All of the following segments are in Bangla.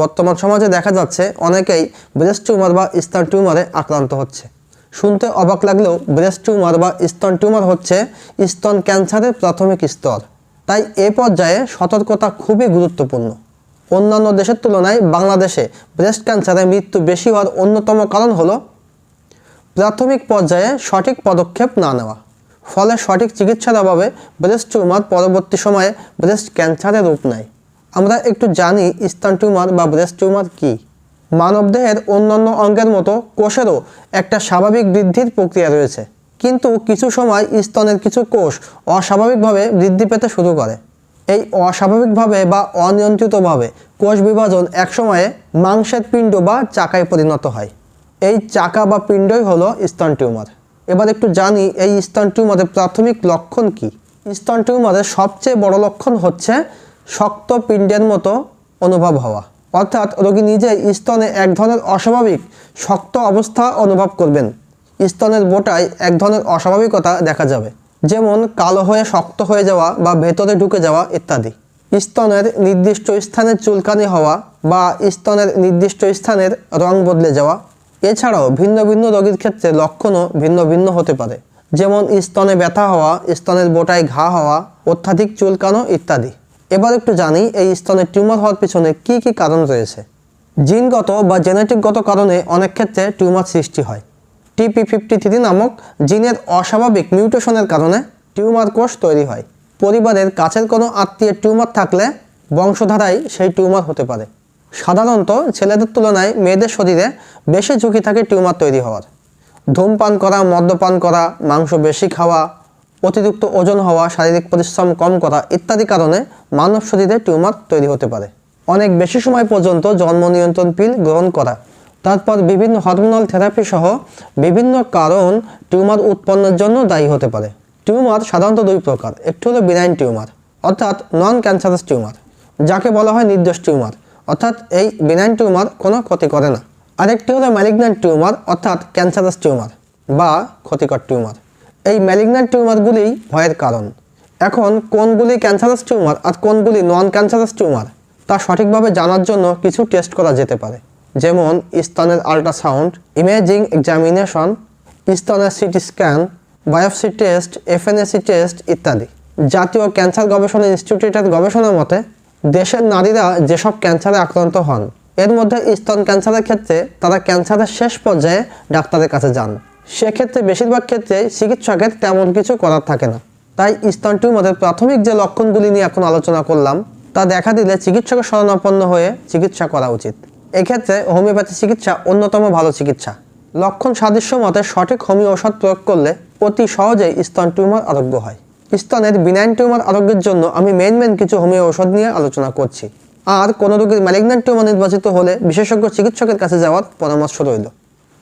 বর্তমান সমাজে দেখা যাচ্ছে অনেকেই ব্রেস্ট টিউমার বা স্তন টিউমারে আক্রান্ত হচ্ছে। শুনতে অবাক লাগলেও ব্রেস্ট টিউমার বা স্তন টিউমার হচ্ছে স্তন ক্যান্সারের প্রাথমিক স্তর। তাই এ পর্যায়ে সতর্কতা খুবই গুরুত্বপূর্ণ। অন্যান্য দেশের তুলনায় বাংলাদেশে ব্রেস্ট ক্যান্সারে মৃত্যু বেশি হওয়ার অন্যতম কারণ হলো প্রাথমিক পর্যায়ে সঠিক পদক্ষেপ না নেওয়া। ফলে সঠিক চিকিৎসার অভাবে ব্রেস্ট টিউমার পরবর্তী সময়ে ব্রেস্ট ক্যান্সারের রূপ নেয়। আমরা একটু জানি স্তন টিউমার বা ব্রেস্ট টিউমার কী। মানবদেহের অন্যান্য অঙ্গের মতো কোষেরও একটা স্বাভাবিক বৃদ্ধির প্রক্রিয়া রয়েছে। কিন্তু কিছু সময় স্তনের কিছু কোষ অস্বাভাবিকভাবে বৃদ্ধি পেতে শুরু করে। এই অস্বাভাবিকভাবে বা অনিয়ন্ত্রিতভাবে কোষ বিভাজন একসময়ে মাংসের পিণ্ড বা চাকায় পরিণত হয়। এই চাকা বা পিণ্ডই হলো স্তন টিউমার। এবার একটু জানি এই স্তন টিউমারের প্রাথমিক লক্ষণ কি। স্তন টিউমারের সবচেয়ে বড় লক্ষণ হচ্ছে শক্ত পিণ্ডের মতো অনুভব হওয়া। অর্থাৎ রোগী নিজে স্তনে এক ধরনের অস্বাভাবিক, শক্ত অবস্থা অনুভব করবেন। স্তনের বোটায় এক ধরনের অস্বাভাবিকতা দেখা যাবে, যেমন কালো হয়ে শক্ত হয়ে যাওয়া বা ভেতরে ঢুকে যাওয়া ইত্যাদি। স্তনের নির্দিষ্ট স্থানে চুলকানি হওয়া বা স্তনের নির্দিষ্ট স্থানের রং বদলে যাওয়া, এছাড়াও ভিন্ন ভিন্ন রোগীর ক্ষেত্রে লক্ষণও ভিন্ন ভিন্ন হতে পারে, যেমন স্তনে ব্যথা হওয়া, স্তনের বোটায় ঘা হওয়া, অত্যাধিক চুলকানো ইত্যাদি। এবার একটু জানি, এই স্তনের টিউমার হওয়ার পিছনে কি কি কারণ রয়েছে? জিনগত বা জেনেটিকগত কারণে অনেক ক্ষেত্রে টিউমার সৃষ্টি হয়। টিপি ফিফটি থ্রি নামক জিনের অস্বাভাবিক মিউটেশনের কারণে টিউমার কোষ তৈরি হয়। পরিবারের কাছের কোনো আত্মীয়ের টিউমার থাকলে বংশধারায় সেই টিউমার হতে পারে। সাধারণত ছেলেদের তুলনায় মেয়েদের শরীরে বেশি ঝুঁকি থাকে টিউমার তৈরি হওয়ার। ধূমপান করা, মদ্যপান করা, মাংস বেশি খাওয়া অতিরিক্ত ওজন হওয়া, শারীরিক পরিশ্রম কম করা ইত্যাদি কারণে মানব শরীরে টিউমার তৈরি হতে পারে। অনেক বেশি সময় পর্যন্ত জন্ম নিয়ন্ত্রণ পিল গ্রহণ করা। তারপর বিভিন্ন হরমোনাল থেরাপি সহ বিভিন্ন কারণ টিউমার উৎপন্নের জন্য দায়ী হতে পারে। টিউমার সাধারণত দুই প্রকার, একটি হলো বিনাইন টিউমার, অর্থাৎ নন ক্যান্সারাস টিউমার, যাকে বলা হয় নির্দোষ টিউমার, অর্থাৎ এই বিনাইন টিউমার কোনো ক্ষতি করে না। আরেকটি হলো ম্যালিগন্যান্ট টিউমার, অর্থাৎ ক্যান্সারাস টিউমার বা ক্ষতিকর টিউমার। এই ম্যালিগন্যান্ট টিউমারগুলি ভয়ের কারণ। এখন কোনগুলি ক্যান্সারাস টিউমার আর কোনগুলি নন ক্যান্সারাস টিউমার তা সঠিকভাবে জানার জন্য কিছু টেস্ট করা যেতে পারে। যেমন স্তনের আল্ট্রাসাউন্ড ইমেজিং এক্সামিনেশন স্তনের CT scan biopsy test FNAC test ইত্যাদি। জাতীয় ক্যান্সার গবেষণা ইনস্টিটিউটের গবেষণার মতে, দেশের নারীরা যেসব ক্যান্সারে আক্রান্ত হন, এর মধ্যে স্তন ক্যান্সারের ক্ষেত্রে তারা ক্যান্সারের শেষ পর্যায়ে ডাক্তারের কাছে যান। সেক্ষেত্রে বেশিরভাগ ক্ষেত্রে চিকিৎসকের তেমন কিছু করার থাকে না। তাই স্তন টিউমারের প্রাথমিক যে লক্ষণগুলি নিয়ে এখন আলোচনা করলাম, তা দেখা দিলে চিকিৎসকের শরণাপন্ন হয়ে চিকিৎসা করা উচিত। এক্ষেত্রে হোমিওপ্যাথি চিকিৎসা অন্যতম ভালো চিকিৎসা। লক্ষণ সাদৃশ্য মতে সঠিক হোমিও ঔষধ প্রয়োগ করলে অতি সহজেই স্তন টিউমার আরোগ্য হয়। স্তনের বিনাইন টিউমার আরোগ্যের জন্য আমি মেন মেন কিছু হোমিও ঔষধ নিয়ে আলোচনা করছি। আর কোনো রোগীর ম্যালিগন্যান্ট টিউমার নির্বাচিত হলে বিশেষজ্ঞ চিকিৎসকের কাছে যাওয়ার পরামর্শ রইল।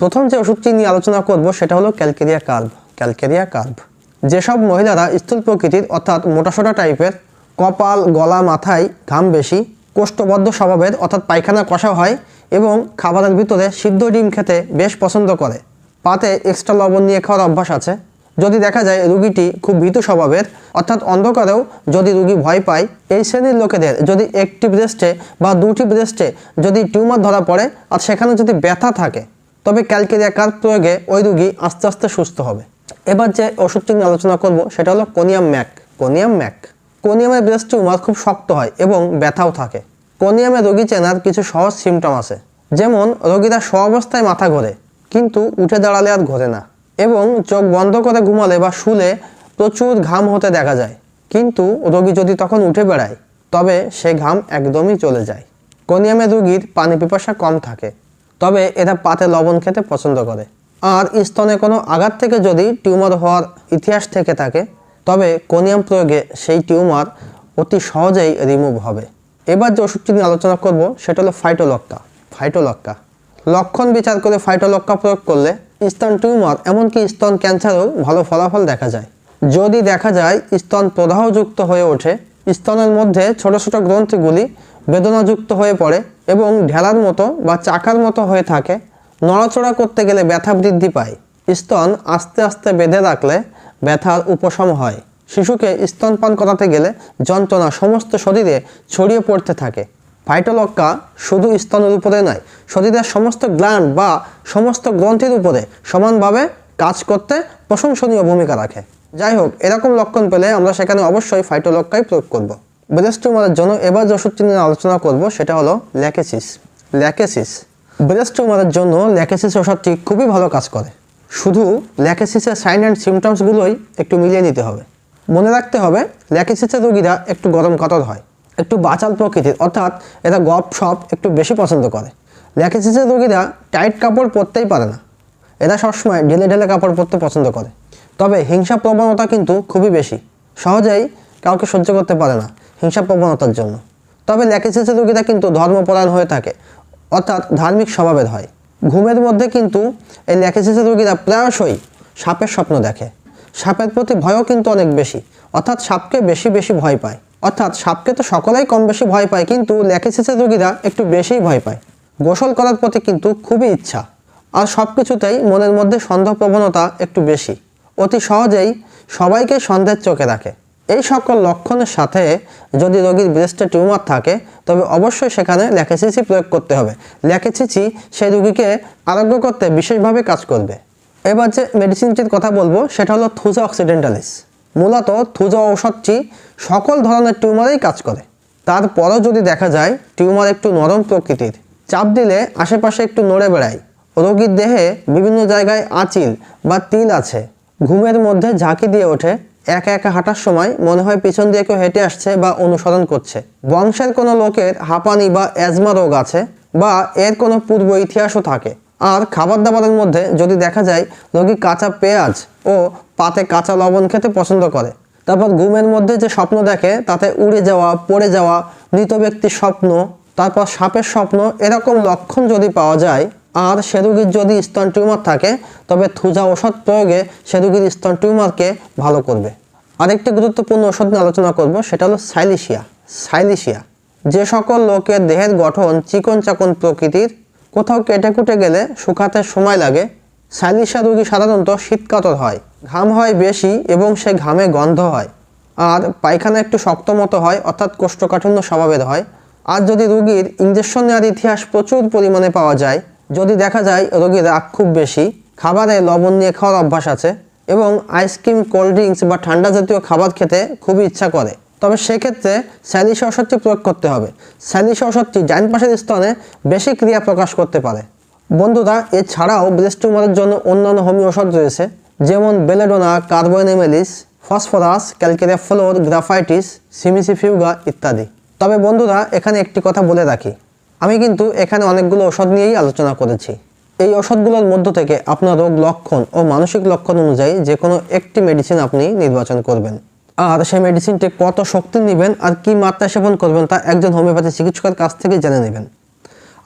প্রথম যে ওষুধটি নিয়ে আলোচনা করব সেটা হলো ক্যালকেরিয়া কার্ভ ক্যালকেরিয়া কার্ভ যেসব মহিলারা স্থূল প্রকৃতির অর্থাৎ মোটাসোটা টাইপের কপাল, গলা, মাথায় ঘাম বেশি, কোষ্ঠবদ্ধ স্বভাবের অর্থাৎ পায়খানা কষা হয় এবং খাবারের ভিতরে সিদ্ধ ডিম খেতে বেশ পছন্দ করে। পাতে এক্সট্রা লবণ নিয়ে খাওয়ার অভ্যাস আছে। যদি দেখা যায় রুগীটি খুব ভীতু স্বভাবের, অর্থাৎ অন্ধকারেও যদি রুগী ভয় পায়, এই শ্রেণির লোকেদের যদি একটি ব্রেস্টে বা দুটি ব্রেস্টে যদি টিউমার ধরা পড়ে, আর সেখানে যদি ব্যথা থাকে তবে ক্যালকেরিয়া কার্ভ প্রয়োগে ওই রুগী আস্তে আস্তে সুস্থ হবে। এবার যে ওষুধটি নিয়ে আলোচনা করব, সেটা হলো conium Mac. Conium mac. কোনিয়ামের breast tumour খুব শক্ত হয় এবং ব্যথাও থাকে। কোনিয়ামে রোগী চেনার কিছু সহজ সিমটম আছে। যেমন, রোগীরা অবস্থায় মাথা ঘোরে, কিন্তু উঠে দাঁড়ালে আর ঘোরে না। এবং চোখ বন্ধ করে ঘুমালে বা শুলে প্রচুর ঘাম হতে দেখা যায়। কিন্তু রোগী যদি তখন উঠে বেড়ায়, তবে সে ঘাম একদমই চলে যায়। কোনিয়ামে রোগীর পানি পিপাসা কম থাকে। তবে এরা পাতে লবণ খেতে পছন্দ করে। আর স্তনে কোনো আঘাত থেকে যদি টিউমার হওয়ার ইতিহাস থেকে থাকে, তবে কোনিয়াম প্রয়োগে সেই টিউমার অতি সহজেই রিমুভ হবে। এবার যে ওষুধটি নিয়ে আলোচনা করব, সেটা হলো ফাইটোলক্কা। ফাইটোলক্কা। লক্ষণ বিচার করে ফাইটোলক্কা প্রয়োগ করলে স্তন টিউমার, এমনকি স্তন ক্যান্সারেও ভালো ফলাফল দেখা যায়। যদি দেখা যায় স্তন প্রদাহযুক্ত হয়ে ওঠে, স্তনের মধ্যে ছোট ছোট গ্রন্থিগুলি বেদনাযুক্ত হয়ে পড়ে এবং ঢেলার মতো বা চাকার মতো হয়ে থাকে, নড়াচড়া করতে গেলে ব্যথা বৃদ্ধি পায়। স্তন আস্তে আস্তে বেঁধে রাখলে ব্যথার উপশম হয়। শিশুকে স্তনপান করাতে গেলে যন্ত্রণা সমস্ত শরীরে ছড়িয়ে পড়তে থাকে। ফাইটোলক্কা শুধু স্তনের উপরে নয়, শরীরের সমস্ত গ্ল্যান্ড বা সমস্ত গ্রন্থির উপরে সমানভাবে কাজ করতে প্রশংসনীয় ভূমিকা রাখে। যাই হোক, এরকম লক্ষণ পেলে আমরা সেখানে অবশ্যই ফাইটোলক্কাই প্রয়োগ করব। ব্রেস্ট টিউমারের জন্য এবার যে ওষুধটি নিয়ে আলোচনা করব, সেটা হলো ল্যাকেসিস। ল্যাকেসিস, ব্রেস্ট টিউমারের জন্য ল্যাকেসিস ওষুধটি খুবই ভালো কাজ করে। শুধু ল্যাকেসিসের সাইন অ্যান্ড সিমটমসগুলোই একটু মিলিয়ে নিতে হবে। মনে রাখতে হবে, ল্যাকেসিসের রোগীরা একটু গরম কাতর হয়, একটু বাচাল প্রকৃতির, অর্থাৎ এরা গপ সপ একটু বেশি পছন্দ করে। ল্যাকেসিসের রোগীরা টাইট কাপড় পরতেই পারে না। এরা সবসময় ঢেলে ঢেলে কাপড় পরতে পছন্দ করে। তবে হিংসা প্রবণতা কিন্তু খুবই বেশি। সহজেই কাউকে সহ্য করতে পারে না। হিংসা প্রবণতার জন্য। তবে ল্যাকেসিসের রোগীরা কিন্তু ধর্মপরায়ণ হয়ে থাকে, অর্থাৎ ধার্মিক স্বভাবের হয়। ঘুমের মধ্যে কিন্তু এই ল্যাকেসিসের রোগীরা প্রায়শই সাপের স্বপ্ন দেখে। সাপের প্রতি ভয়ও কিন্তু অনেক বেশি, অর্থাৎ সাপকে বেশি বেশি ভয় পায়। অর্থাৎ সাপকে তো সকলেই কম বেশি ভয় পায়, কিন্তু ল্যাকেসিসের রোগীরা একটু বেশিই ভয় পায়। গোসল করার প্রতি কিন্তু খুবই ইচ্ছা, আর সব কিছুতেই মনের মধ্যে সন্দেহ প্রবণতা একটু বেশি। অতি সহজেই সবাইকে সন্দেহের চোখে রাখে। এই সকল লক্ষণের সাথে যদি রোগীর ব্রেস্টে টিউমার থাকে, তবে অবশ্যই সেখানে ল্যাকেসিসি প্রয়োগ করতে হবে। ল্যাকেসিসি সেই রোগীকে আরোগ্য করতে বিশেষভাবে কাজ করবে। এবার যে মেডিসিনটির কথা বলব, সেটা হলো থুজা অক্সিডেন্টালিস মূলত থুজা ঔষধটি সকল ধরনের টিউমারেই কাজ করে। তারপরও যদি দেখা যায় টিউমার একটু নরম প্রকৃতির, চাপ দিলে আশেপাশে একটু নড়ে বেড়ায়। রোগীর দেহে বিভিন্ন জায়গায় আঁচিল বা তিল আছে। ঘুমের মধ্যে ঝাঁকি দিয়ে ওঠে। একা একা হাঁটার সময় মনে হয় পিছন দিয়ে কেউ হেঁটে আসছে বা অনুসরণ করছে। বংশের কোনো লোকের হাঁপানি বা অ্যাজমা রোগ আছে বা এর কোনো পূর্ব ইতিহাসও থাকে। আর খাবার দাবারের মধ্যে যদি দেখা যায় রোগী কাঁচা পেঁয়াজ ও পাতে কাঁচা লবণ খেতে পছন্দ করে। তারপর ঘুমের মধ্যে যে স্বপ্ন দেখে, তাতে উড়ে যাওয়া, পড়ে যাওয়া, মৃত ব্যক্তির স্বপ্ন, তারপর সাপের স্বপ্ন, এরকম লক্ষণ যদি পাওয়া যায় আর সে রোগীর যদি স্তন টিউমার থাকে, তবে থুজা ওষুধ প্রয়োগে সে রোগীর স্তন টিউমারকে ভালো করবে। আরেকটি গুরুত্বপূর্ণ ওষুধ নিয়ে আলোচনা করব, সেটা হলো সাইলিশিয়া। সাইলিশিয়া, যে সকল লোকের দেহের গঠন চিকন চাকন প্রকৃতির, কোথাও কেটে কুটে গেলে শুকাতে সময় লাগে। সাইলিশিয়া রোগী সাধারণত শীতকাতর হয়, ঘাম হয় বেশি এবং সে ঘামে গন্ধ হয়। আর পায়খানা একটু শক্ত মতো হয়, অর্থাৎ কোষ্ঠকাঠিন্য স্বভাবের হয়। আর যদি রোগীর ইঞ্জেকশন নেওয়ার ইতিহাস প্রচুর পরিমাণে পাওয়া যায় যদি দেখা যায় রোগীর রাগ খুব বেশি, খাবারে লবণ নিয়ে খাওয়ার অভ্যাস আছে এবং আইসক্রিম কোল্ড ড্রিঙ্কস বা ঠান্ডা জাতীয় খাবার খেতে খুবই ইচ্ছা করে, তবে সেক্ষেত্রে স্যালিশ ঔষধটি প্রয়োগ করতে হবে। স্যালিশ ঔষধটি ডাইন পাশের স্তনে বেশি ক্রিয়া প্রকাশ করতে পারে। বন্ধুরা, এছাড়াও ব্রেস্ট টিউমারের জন্য অন্যান্য হোমিও ওষুধ রয়েছে, যেমন belladonna carbo animalis phosphorus calcarea fluor graphites, cimicifuga ইত্যাদি। তবে বন্ধুরা, এখানে একটি কথা বলে রাখি আমি কিন্তু এখানে অনেকগুলো ওষুধ নিয়েই আলোচনা করেছি। এই ওষুধগুলোর মধ্য থেকে আপনার রোগ লক্ষণ ও মানসিক লক্ষণ অনুযায়ী যে কোনো একটি মেডিসিন আপনি নির্বাচন করবেন। আর সেই মেডিসিনটি কত শক্তি নেবেন আর কি মাত্রা সেবন করবেন তা একজন হোমিওপ্যাথি চিকিৎসকের কাছ থেকে জেনে নেবেন।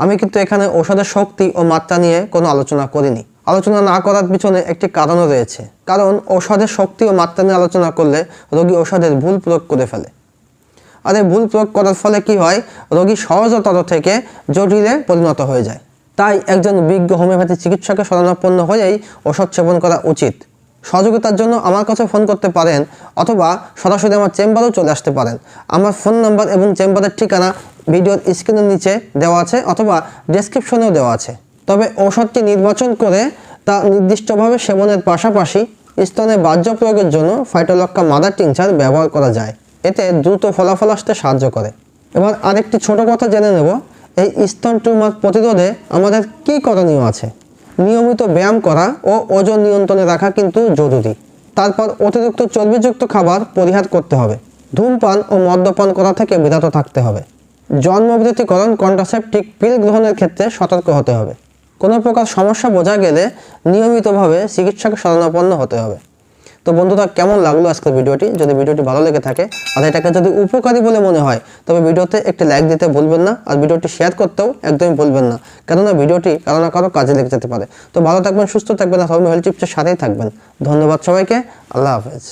আমি কিন্তু এখানে ওষুধের শক্তি ও মাত্রা নিয়ে কোনো আলোচনা করিনি। আলোচনা না করার পিছনে একটি কারণও রয়েছে। কারণ ঔষধের শক্তি ও মাত্রা নিয়ে আলোচনা করলে রোগী ঔষধের ভুল প্রয়োগ করে ফেলে। আর এই ভুল প্রয়োগ করার ফলে কি হয়? রোগী সহজতর থেকে জটিলে পরিণত হয়ে যায়। তাই একজন বিজ্ঞ হোমিওপ্যাথি চিকিৎসকের শরণাপন্ন হয়েই ওষুধ সেবন করা উচিত। সহযোগিতার জন্য আমার কাছে ফোন করতে পারেন অথবা সরাসরি আমার চেম্বারেও চলে আসতে পারেন। আমার ফোন নাম্বার এবং চেম্বারের ঠিকানা ভিডিওর স্ক্রিনের নিচে দেওয়া আছে অথবা ডেসক্রিপশনেও দেওয়া আছে। তবে ঔষধটি নির্বাচন করে তা নির্দিষ্টভাবে সেবনের পাশাপাশি স্তনে বাহ্য প্রয়োগের জন্য ফাইটোলক্কা মাদার টিংচার ব্যবহার করা যায়। এতে দ্রুত ফলাফল আসতে সাহায্য করে। এবার আরেকটি ছোট কথা জেনে নেব, এই স্তন টিউমার প্রতিরোধে আমাদের কী করণীয় আছে? নিয়মিত ব্যায়াম করা ও ওজন নিয়ন্ত্রণে রাখা কিন্তু জরুরি। তারপর অতিরিক্ত চর্বিযুক্ত খাবার পরিহার করতে হবে। ধূমপান ও মদ্যপান করা থেকে বিরত থাকতে হবে। জন্মবিরতিকরণ কন্ট্রাসেপটিক পিল গ্রহণের ক্ষেত্রে সতর্ক হতে হবে। কোনো প্রকার সমস্যা বোঝা গেলে নিয়মিতভাবে চিকিৎসকের শরণাপন্ন হতে হবে। তো বন্ধুরা, কেমন লাগল আজকের ভিডিওটি? যদি ভিডিওটি ভালো লেগে থাকে, আর এটাকে যদি উপকারী বলে মনে হয়, তবে ভিডিওতে একটি লাইক দিতে ভুলবেন না, আর ভিডিওটি শেয়ার করতেও একদমই ভুলবেন না। কেননা ভিডিওটি কারও না কারও কাজে লেগে যেতে পারে। তো ভালো থাকবেন, সুস্থ থাকবেন, আর সবাই হেলথ টিপসের সাথেই থাকবেন। ধন্যবাদ সবাইকে, আল্লাহ হাফেজ।